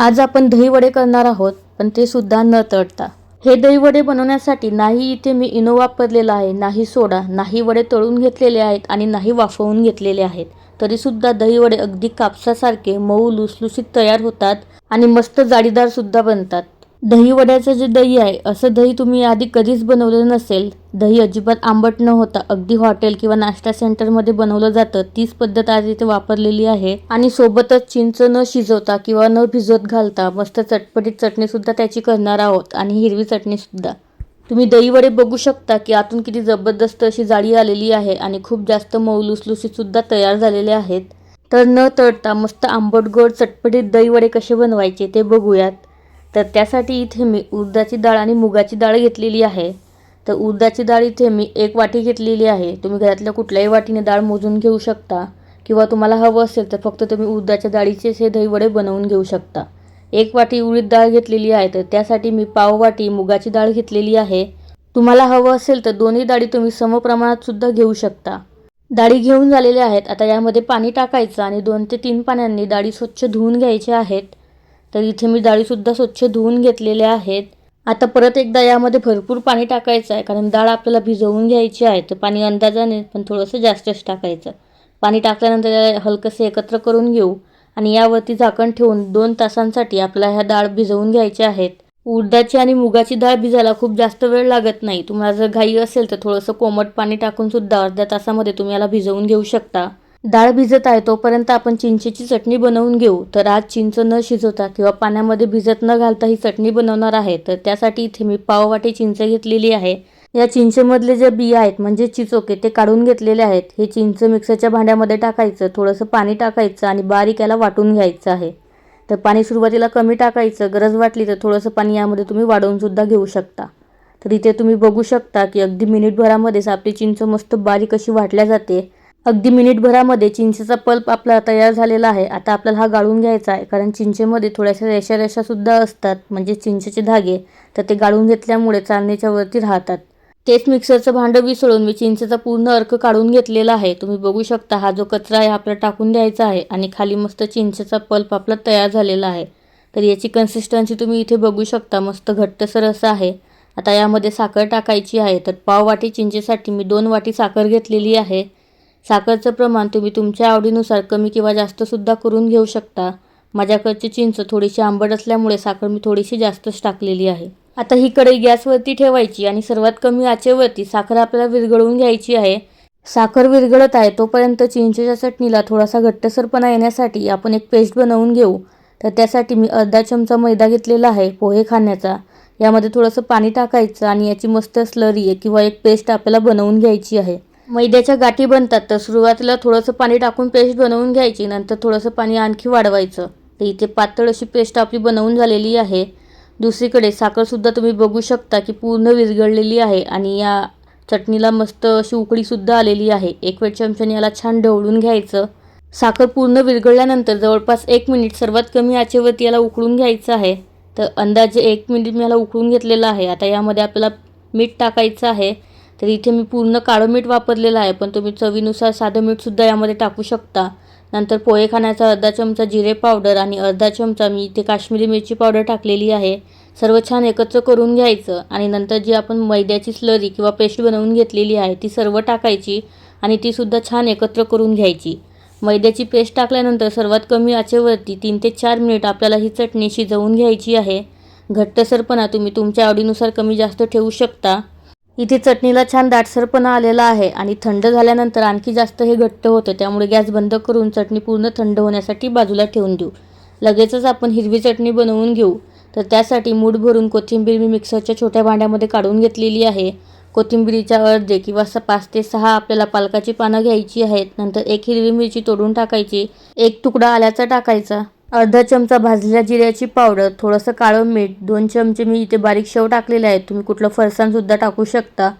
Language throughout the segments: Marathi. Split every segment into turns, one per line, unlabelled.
आज आपण दहीवडे करणार आहोत पण ते सुद्धा न तळता. हे दहीवडे बनवण्यासाठी नाही इथे मी इनो वापरलेला आहे नाही सोडा नाही वडे तळून घेतलेले आहेत आणि नाही वाफवून घेतलेले आहेत. तरीसुद्धा दहीवडे अगदी कापसासारखे मऊ लुसलुसीत तयार होतात आणि मस्त जाळीदारसुद्धा बनतात. दही वड्याचं जे दही आहे असं दही तुम्ही आधी कधीच बनवलेलं नसेल. दही अजिबात आंबट न होता अगदी हॉटेल किंवा नाश्ता सेंटरमध्ये बनवलं जातं. तीच पद्धत आज इथे वापरलेली आहे. आणि सोबतच चिंच न शिजवता किंवा न भिजवत घालता मस्त चटपटीत चटणीसुद्धा त्याची करणार आहोत. आणि हिरवी चटणीसुद्धा. तुम्ही दहीवडे बघू शकता की आतून किती जबरदस्त अशी जाळी आलेली आहे आणि खूप जास्त मऊ लुसलुसीतसुद्धा तयार झालेले आहेत. तर न तळता मस्त आंबट गोड चटपटीत दहीवडे कसे बनवायचे ते बघूयात. तर त्यासाठी इथे मी उडदाची डाळ आणि मुगाची डाळ घेतलेली आहे. तर उडदाची डाळ इथे मी एक वाटी घेतलेली आहे. तुम्ही घरातल्या कुठल्याही वाटीने डाळ मोजून घेऊ शकता किंवा तुम्हाला हवं असेल तर फक्त तुम्ही उडदाच्या डाळीचेच हे दहीवडे बनवून घेऊ शकता. एक वाटी उडीद डाळ घेतलेली आहे तर त्यासाठी मी पाव वाटी मुगाची डाळ घेतलेली आहे. तुम्हाला हवं असेल तर दोन्ही डाळी तुम्ही समप्रमाणात सुद्धा घेऊ शकता. डाळी घेऊन झालेल्या आहेत. आता यामध्ये पाणी टाकायचं आणि दोन ते तीन पाण्यांनी डाळी स्वच्छ धुवून घ्यायच्या आहेत. तर इथे मी डाळीसुद्धा स्वच्छ धुवून घेतलेल्या आहेत. आता परत एकदा यामध्ये भरपूर पाणी टाकायचं आहे कारण डाळ आपल्याला भिजवून घ्यायची आहे तर पाणी अंदाजाने पण थोडंसं जास्तच टाकायचं. पाणी टाकल्यानंतर याला हलकंसं एकत्र करून घेऊ आणि यावरती झाकण ठेवून दोन तासांसाठी आपल्याला ह्या डाळ भिजवून घ्यायच्या आहेत. उडदाची आणि मुगाची डाळ भिजायला खूप जास्त वेळ लागत नाही. तुम्हाला जर घाई असेल तर थोडंसं कोमट पाणी टाकूनसुद्धा अर्ध्या तासामध्ये तुम्ही याला भिजवून घेऊ शकता. डाळ भिजत आहे तोपर्यंत आपण चिंचेची चटणी बनवून घेऊ. तर आज चिंच न शिजवता किंवा पाण्यामध्ये भिजत न घालता ही चटणी बनवणार आहे. तर त्यासाठी इथे मी पाववाटी चिंच घेतलेली आहे. या चिंचेमधले जे बिया आहेत म्हणजे चिचोके ते काढून घेतलेले आहेत. हे चिंच मिक्सरच्या भांड्यामध्ये टाकायचं थोडंसं पाणी टाकायचं आणि बारीक याला वाटून घ्यायचं आहे. तर पाणी सुरुवातीला कमी टाकायचं गरज वाटली तर थोडंसं पाणी यामध्ये तुम्ही वाढवूनसुद्धा घेऊ शकता. तर इथे तुम्ही बघू शकता की अगदी मिनिटभरामध्येच आपली चिंच मस्त बारीक अशी वाटल्या जाते. अगदी मिनिटभरामध्ये चिंचेचा पल्प आपला तयार झालेला आहे. आता आपल्याला हा गाळून घ्यायचा आहे. कारण चिंचेमध्ये थोड्याशा रेषा रेषासुद्धा असतात. म्हणजे चिंचेचे धागे. तर ते गाळून घेतल्यामुळे चालणीच्या वरती राहतात. तेच मिक्सरचं भांडं विसळून मी चिंचेचा पूर्ण अर्क काढून घेतलेला आहे. तुम्ही बघू शकता हा जो कचरा आहे आपला टाकून द्यायचा आहे. आणि खाली मस्त चिंचेचा पल्प आपला तयार झालेला आहे. तर याची कन्सिस्टन्सी तुम्ही इथे बघू शकता. मस्त घट्टसर असं आहे. आता यामध्ये साखर टाकायची आहे. तर पाव वाटी चिंचेसाठी मी दोन वाटी साखर घेतलेली आहे. साखरचं प्रमाण तुम्ही तुमच्या आवडीनुसार कमी किंवा जास्तसुद्धा करून घेऊ शकता. माझ्याकडची चिंच थोडीशी आंबट असल्यामुळे साखर मी थोडीशी जास्तच टाकलेली आहे. आता ही कढई गॅसवरती ठेवायची आणि सर्वात कमी आचेवरती साखर आपल्याला विरघळवून घ्यायची आहे. साखर विरघळत आहे तोपर्यंत चिंचेच्या चटणीला थोडासा घट्टसरपणा येण्यासाठी आपण एक पेस्ट बनवून घेऊ. तर त्यासाठी मी अर्धा चमचा मैदा घेतलेला आहे पोहे खाण्याचा. यामध्ये थोडंसं पाणी टाकायचं आणि याची मस्त स्लरी किंवा एक पेस्ट आपल्याला बनवून घ्यायची आहे. मैद्याच्या गाठी बनतात तर सुरुवातीला थोडंसं पाणी टाकून पेस्ट बनवून घ्यायची नंतर थोडंसं पाणी आणखी वाढवायचं. तर इथे पातळ अशी पेस्ट आपली बनवून झालेली आहे. दुसरीकडे साखरसुद्धा तुम्ही बघू शकता की पूर्ण विरघळलेली आहे आणि या चटणीला मस्त अशी उकडीसुद्धा आलेली आहे. एक वेळ चमच्याने याला छान ढवळून घ्यायचं. साखर पूर्ण विरघळल्यानंतर जवळपास एक मिनिट सर्वात कमी आचेवरती याला उकळून घ्यायचं आहे. तर अंदाजे एक मिनिट मी याला उकळून घेतलेलं आहे. आता यामध्ये आपल्याला मीठ टाकायचं आहे. तर इथे मी पूर्ण काळं मीठ वापरलेलं आहे पण तुम्ही चवीनुसार साधं मीठसुद्धा यामध्ये टाकू शकता. नंतर पोहे खाण्याचा अर्धा चमचा जिरे पावडर आणि अर्धा चमचा मी इथे काश्मीरी मिरची पावडर टाकलेली आहे. सर्व छान एकत्र करून घ्यायचं आणि नंतर जी आपण मैद्याची स्लरी किंवा पेस्ट बनवून घेतलेली आहे ती सर्व टाकायची आणि तीसुद्धा छान एकत्र करून घ्यायची. मैद्याची पेस्ट टाकल्यानंतर सर्वात कमी आचेवरती तीन ते चार मिनिट आपल्याला ही चटणी शिजवून घ्यायची आहे. घट्टसरपणा तुम्ही तुमच्या आवडीनुसार कमी जास्त ठेवू शकता. इथे चटणीला छान दाटसरपणा आलेला आहे आणि थंड झाल्यानंतर आणखी जास्त हे घट्ट होतं त्यामुळे गॅस बंद करून चटणी पूर्ण थंड होण्यासाठी बाजूला ठेवून देऊ. लगेचच आपण हिरवी चटणी बनवून घेऊ. तर त्यासाठी मूठ भरून कोथिंबीर मी मिक्सरच्या छोट्या भांड्यामध्ये काढून घेतलेली आहे. कोथिंबिरीच्या अर्धे किंवा स पाच ते सहा आपल्याला पालकाची पानं घ्यायची आहेत. नंतर एक हिरवी मिरची तोडून टाकायची. एक तुकडा आल्याचा टाकायचा. अर्धा चमचा भाजलेल्या जिऱ्याची पावडर थोडंसं काळं मीठ दोन चमचे मी इथे बारीक शेव टाकलेले आहेत. तुम्ही कुठलं फरसाणसुद्धा टाकू शकता.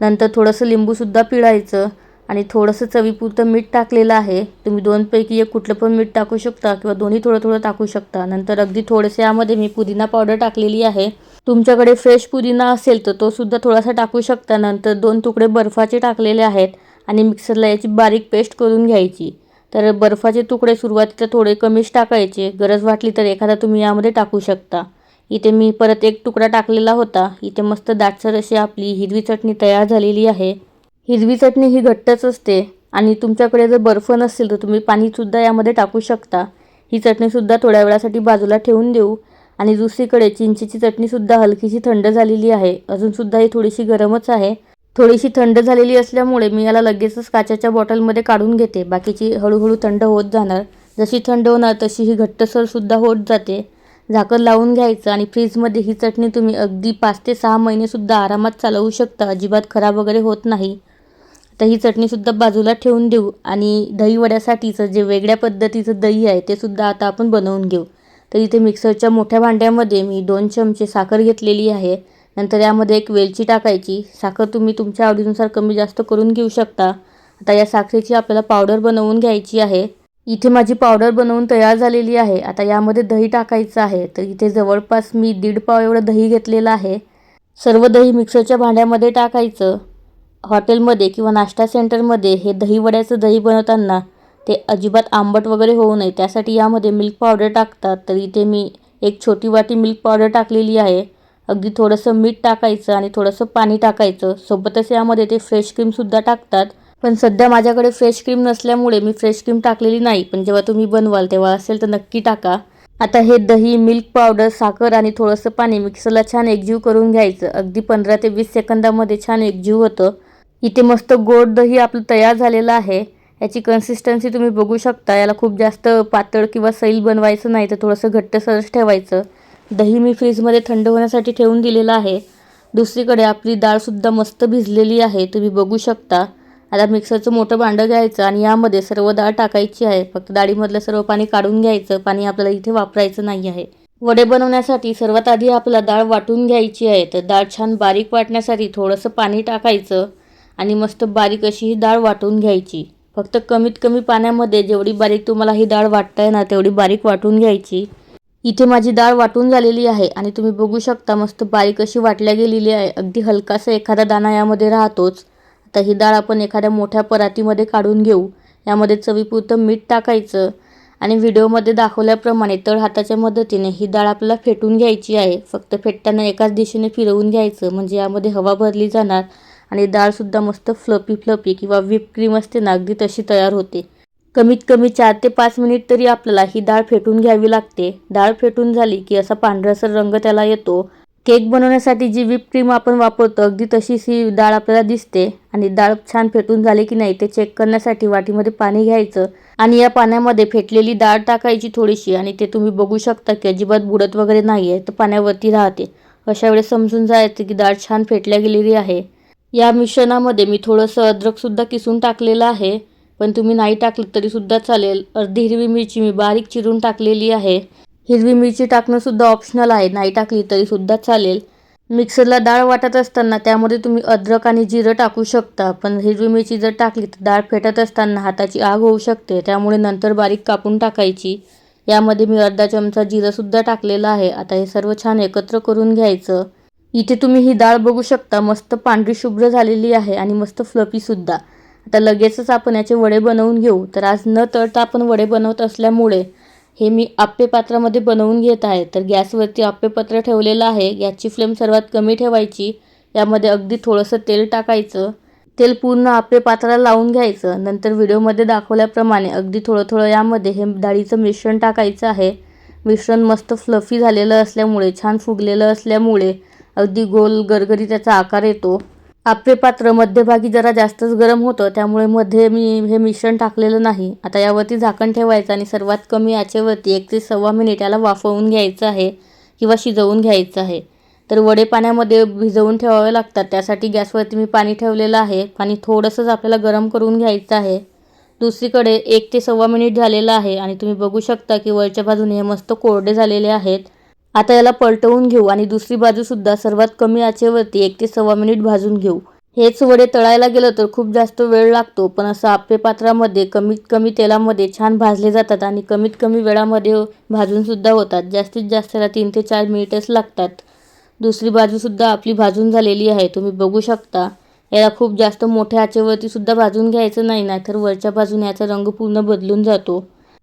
नंतर थोडंसं लिंबूसुद्धा पिळायचं आणि थोडंसं चवीपुरतं मीठ टाकलेलं आहे. तुम्ही दोनपैकी एक कुठलं पण मीठ टाकू शकता किंवा दोन्ही थोडं थोडं टाकू शकता. नंतर अगदी थोडंसं यामध्ये मी पुदिना पावडर टाकलेली आहे. तुमच्याकडे फ्रेश पुदिना असेल तर तो सुद्धा थोडासा टाकू शकता. नंतर दोन तुकडे बर्फाचे टाकलेले आहेत आणि मिक्सरला याची बारीक पेस्ट करून घ्यायची. तर बर्फाचे तुकडे सुरुवातीला थोडे कमीच टाकायचे. गरज वाटली तर एखादा तुम्ही यामध्ये टाकू शकता. इथे मी परत एक तुकडा टाकलेला होता. इथे मस्त दाटसर अशी आपली हिरवी चटणी तयार झालेली आहे. हिरवी चटणी ही घट्टच असते आणि तुमच्याकडे जर बर्फ नसेल तर तुम्ही पाणीसुद्धा यामध्ये टाकू शकता. ही चटणीसुद्धा थोड्या वेळासाठी बाजूला ठेवून देऊ. आणि दुसरीकडे चिंचेची चटणीसुद्धा हलकीशी थंड झालेली आहे. अजूनसुद्धा ही थोडीशी गरमच आहे. थोडीशी थंड झालेली असल्यामुळे मी याला लगेचच काचेच्या बॉटलमध्ये काढून घेते. बाकीची हळूहळू थंड होत जाणार. जशी थंड होणार तशी ही घट्टसरसुद्धा होत जाते. झाकण लावून घ्यायचं आणि फ्रीजमध्ये ही चटणी तुम्ही अगदी पाच ते सहा महिनेसुद्धा आरामात चालवू शकता. अजिबात खराब वगैरे होत नाही. तर ही चटणीसुद्धा बाजूला ठेवून देऊ आणि दहीवड्यासाठीचं जे वेगळ्या पद्धतीचं दही आहे ते सुद्धा आता आपण बनवून घेऊ. तर इथे मिक्सरच्या मोठ्या भांड्यामध्ये मी दोन चमचे साखर घेतलेली आहे. नंतर यामध्ये एक वेलची टाकायची. साखर तुम्ही तुमच्या आवडीनुसार कमी जास्त करून घेऊ शकता. आता या साखरेची आपल्याला पावडर बनवून घ्यायची आहे. इथे माझी पावडर बनवून तयार झालेली आहे. आता यामध्ये दही टाकायचं आहे. तर इथे जवळपास मी दीड पाव एवढं दही घेतलेलं आहे. सर्व दही मिक्सरच्या भांड्यामध्ये टाकायचं. हॉटेलमध्ये किंवा नाश्ता सेंटरमध्ये हे दही वड्याचं दही बनवताना ते अजिबात आंबट वगैरे होऊ नये. त्यासाठी यामध्ये मिल्क पावडर टाकतात. तर इथे मी एक छोटी वाटी मिल्क पावडर टाकलेली आहे. अगदी थोडंसं मीठ टाकायचं आणि थोडंसं पाणी टाकायचं. सोबतच यामध्ये ते फ्रेश क्रीमसुद्धा टाकतात. पण सध्या माझ्याकडे फ्रेश क्रीम नसल्यामुळे मी फ्रेश क्रीम टाकलेली नाही. पण जेव्हा तुम्ही बनवाल तेव्हा असेल तर नक्की टाका. आता हे दही मिल्क पावडर साखर आणि थोडंसं पाणी मिक्सरला छान एकजीव करून घ्यायचं. अगदी पंधरा ते वीस सेकंदामध्ये छान एकजीव होतं. इथे मस्त गोड दही आपलं तयार झालेलं आहे. याची कन्सिस्टन्सी तुम्ही बघू शकता. याला खूप जास्त पातळ किंवा सैल बनवायचं नाही तर थोडंसं घट्टसरच ठेवायचं. दही मी फ्रीजमध्ये थंड होण्यासाठी ठेवून दिलेलं आहे. दुसरीकडे आपली डाळसुद्धा मस्त भिजलेली आहे. तुम्ही बघू शकता. आता मिक्सरचं मोठं भांडं घ्यायचं आणि यामध्ये सर्व डाळ टाकायची आहे. फक्त डाळीमधलं सर्व पाणी काढून घ्यायचं. पाणी आपल्याला इथे वापरायचं नाही आहे. वडे बनवण्यासाठी सर्वात आधी आपल्याला डाळ वाटून घ्यायची आहे. तर डाळ छान बारीक वाटण्यासाठी थोडंसं पाणी टाकायचं आणि मस्त बारीक अशी ही डाळ वाटून घ्यायची. फक्त कमीत कमी पाण्यामध्ये जेवढी बारीक तुम्हाला ही डाळ वाटता येणार तेवढी बारीक वाटून घ्यायची. इथे माझी डाळ वाटून झालेली आहे आणि तुम्ही बघू शकता मस्त बारीक अशी वाटल्या गेलेली आहे. अगदी हलकासा एखादा दाणा यामध्ये राहतोच. आता ही डाळ आपण एखाद्या मोठ्या परातीमध्ये काढून घेऊ. यामध्ये चवीपुरतं मीठ टाकायचं आणि व्हिडिओमध्ये दाखवल्याप्रमाणे तळ हाताच्या मदतीने ही डाळ आपल्याला फेटून घ्यायची आहे. फक्त फेटताना एकाच दिशेने फिरवून घ्यायचं. म्हणजे यामध्ये हवा भरली जाणार आणि डाळसुद्धा मस्त फ्लपी फ्लपी किंवा व्हिप क्रीम असते ना अगदी तशी तयार होते. कमीत कमी चार ते पाच मिनिट तरी आपल्याला ही डाळ फेटून घ्यावी लागते. डाळ फेटून झाली की असा पांढरासर रंग त्याला येतो. केक बनवण्यासाठी जी व्हिप क्रीम आपण वापरतो अगदी तशीच ही डाळ आपल्याला दिसते. आणि डाळ छान फेटून झाली की नाही ते चेक करण्यासाठी वाटीमध्ये पाणी घ्यायचं आणि या पाण्यामध्ये फेटलेली डाळ टाकायची थोडीशी आणि ते तुम्ही बघू शकता की अजिबात बुडत वगैरे नाही आहे तर पाण्यावरती राहते. अशा वेळेस समजून जायचं की डाळ छान फेटल्या गेलेली आहे. या मिश्रणामध्ये मी थोडंसं अद्रकसुद्धा किसून टाकलेलं आहे. पण तुम्ही नाही टाकलं तरीसुद्धा चालेल. अर्धी हिरवी मिरची मी बारीक चिरून टाकलेली आहे. हिरवी मिरची टाकणंसुद्धा ऑप्शनल आहे. नाही टाकली तरीसुद्धा चालेल. मिक्सरला डाळ वाटत असताना त्यामध्ये तुम्ही अद्रक आणि जिरं टाकू शकता. पण हिरवी मिरची जर टाकली तर डाळ फेटत असताना हाताची आग होऊ शकते. त्यामुळे नंतर बारीक कापून टाकायची. यामध्ये मी अर्धा चमचा जिरंसुद्धा टाकलेला आहे. आता हे सर्व छान एकत्र करून घ्यायचं. इथे तुम्ही ही डाळ बघू शकता. मस्त पांढरी शुभ्र झालेली आहे आणि मस्त फ्लपीसुद्धा आता लगेचच आपण याचे वडे बनवून घेऊ. तर आज न तळता आपण वडे बनवत असल्यामुळे हे मी आप्पे पात्रामध्ये बनवून घेत आहे. तर गॅसवरती आप्पे पात्र ठेवलेलं आहे. गॅसची फ्लेम सर्वात कमी ठेवायची. यामध्ये अगदी थोडंसं तेल टाकायचं. तेल पूर्ण आप्पे पात्राला लावून घ्यायचं. नंतर व्हिडिओमध्ये दाखवल्याप्रमाणे अगदी थोडं थोडं यामध्ये हे डाळीचं मिश्रण टाकायचं आहे. मिश्रण मस्त फ्लफी झालेलं असल्यामुळे छान फुगलेलं असल्यामुळे अगदी गोल गरगरी त्याचा आकार येतो. आप्पे पात्र मध्यभागी जरा जास्तच गरम होतं त्यामुळे मध्ये मी हे मिश्रण टाकलेलं नाही. आता यावरती झाकण ठेवायचं आणि सर्वात कमी याच्यावरती एक ते सव्वा मिनिट याला वाफवून घ्यायचं आहे किंवा शिजवून घ्यायचं आहे. तर वडे पाण्यामध्ये भिजवून ठेवावे लागतात त्यासाठी गॅसवरती मी पाणी ठेवलेलं आहे. पाणी थोडंसंच आपल्याला गरम करून घ्यायचं आहे. दुसरीकडे एक ते सव्वा मिनिट झालेलं आहे आणि तुम्ही बघू शकता की वरच्या बाजूने हे मस्त कोरडे झालेले आहेत. आता याला पलटवून घेऊ आणि दुसरी बाजूसुद्धा सर्वात कमी आचेवरती एक ते सव्वा मिनिट भाजून घेऊ. हेच वडे तळायला गेलं तर खूप जास्त वेळ लागतो पण असं आप्पे पात्रामध्ये कमीत कमी तेलामध्ये छान भाजले जातात आणि कमीत कमी वेळामध्ये भाजूनसुद्धा होतात. जास्तीत जास्त त्याला तीन ते चार मिनिटच लागतात. दुसरी बाजूसुद्धा आपली भाजून झालेली आहे तुम्ही बघू शकता. याला खूप जास्त मोठ्या आचेवरतीसुद्धा भाजून घ्यायचं नाही नाहीतर वरच्या बाजूने याचा रंग पूर्ण बदलून जातो.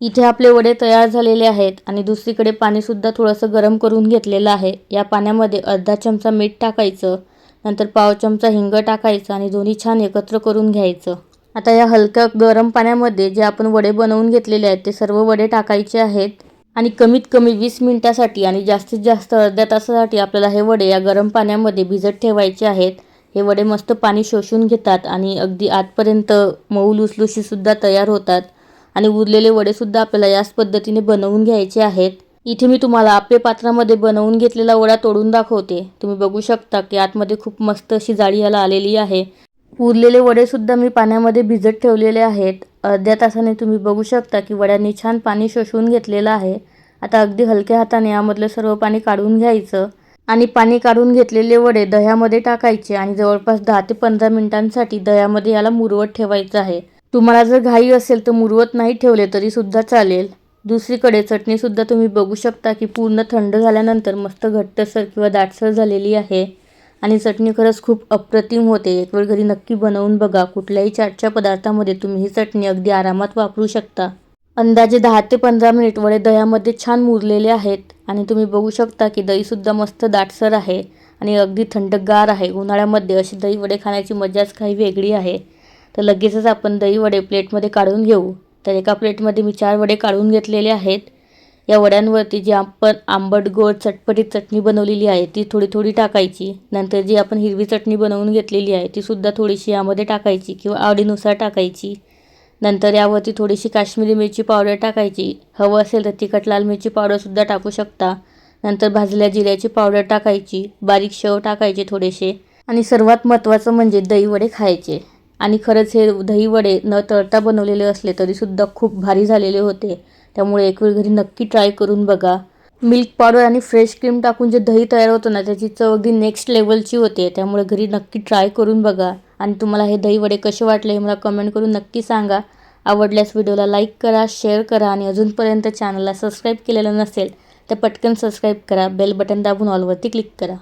इथे आपले वडे तयार झालेले आहेत आणि दुसरीकडे पाणीसुद्धा थोडंसं गरम करून घेतलेलं आहे. या पाण्यामध्ये अर्धा चमचा मीठ टाकायचं नंतर पाव चमचा हिंग टाकायचं आणि दोन्ही छान एकत्र करून घ्यायचं. आता या हलक्या गरम पाण्यामध्ये जे आपण वडे बनवून घेतलेले आहेत ते सर्व वडे टाकायचे आहेत आणि कमीत कमी वीस मिनटासाठी आणि जास्तीत जास्त अर्ध्या तासासाठी आपल्याला हे वडे या गरम पाण्यामध्ये भिजत ठेवायचे आहेत. हे वडे मस्त पाणी शोषून घेतात आणि अगदी आतपर्यंत मऊ लुसलुशीसुद्धा तयार होतात. आणि उरलेले वडेसुद्धा आपल्याला याच पद्धतीने बनवून घ्यायचे आहेत. इथे मी तुम्हाला आपे पात्रामध्ये बनवून घेतलेला वडा तोडून दाखवते. तुम्ही बघू शकता की आतमध्ये खूप मस्त अशी जाळी याला आलेली आहे. उरलेले वडेसुद्धा मी पाण्यामध्ये भिजत ठेवलेले आहेत. अर्ध्या तासाने तुम्ही बघू शकता की वड्यांनी छान पाणी शोषून घेतलेलं आहे. आता अगदी हलक्या हाताने यामधलं सर्व पाणी काढून घ्यायचं. आणि पाणी काढून घेतलेले वडे दह्यामध्ये टाकायचे आणि जवळपास दहा ते पंधरा मिनिटांसाठी दह्यामध्ये याला मुरवत ठेवायचं आहे. तुम्हाला जर घाई असेल तर मुरवत नाही ठेवले तरीसुद्धा चालेल. दुसरीकडे चटणीसुद्धा तुम्ही बघू शकता की पूर्ण थंड झाल्यानंतर मस्त घट्टसर किंवा दाटसर झालेली आहे. आणि चटणी खरंच खूप अप्रतिम होते. एक वेळ घरी नक्की बनवून बघा. कुठल्याही चाटच्या पदार्थामध्ये तुम्ही ही चटणी अगदी आरामात वापरू शकता. अंदाजे दहा ते पंधरा मिनिट वडे दह्यामध्ये छान मुरलेले आहेत. आणि तुम्ही बघू शकता की दहीसुद्धा मस्त दाटसर आहे. आणि अगदी थंडगार आहे. उन्हाळ्यामध्ये अशी दही वडे खाण्याची मजाच काही वेगळी आहे. तर लगेचच आपण दही वडे प्लेटमध्ये काढून घेऊ. तर एका प्लेटमध्ये मी चार वडे काढून घेतलेले आहेत. या वड्यांवरती जी आपण आंबट गोड चटपटीत चटणी बनवलेली आहे ती थोडी थोडी टाकायची. नंतर जी आपण हिरवी चटणी बनवून घेतलेली आहे तीसुद्धा थोडीशी यामध्ये टाकायची किंवा आवडीनुसार टाकायची. नंतर यावरती थोडीशी काश्मीरी मिरची पावडर टाकायची. हवं असेल तर तिखट लाल मिरची पावडरसुद्धा टाकू शकता. नंतर भाजल्या जिऱ्याची पावडर टाकायची. बारीक शेव टाकायचे थोडेसे. आणि सर्वात महत्त्वाचं म्हणजे दही वडे खायचे. आणि खरंच हे दहीवडे न तळता बनवलेले असले तरीसुद्धा खूप भारी झालेले होते. त्यामुळे एक वेळ घरी नक्की ट्राय करून बघा. मिल्क पावडर आणि फ्रेश क्रीम टाकून जे दही तयार होतं ना त्याची चव अगदी नेक्स्ट लेवलची होते. त्यामुळे घरी नक्की ट्राय करून बघा. आणि तुम्हाला हे दही वडे कसे वाटले हे मला कमेंट करून नक्की सांगा. आवडल्यास व्हिडिओला लाईक करा शेअर करा आणि अजूनपर्यंत चॅनलला सबस्क्राईब केलेलं नसेल तर पटकन सबस्क्राईब करा. बेल बटन दाबून ऑलवरती क्लिक करा.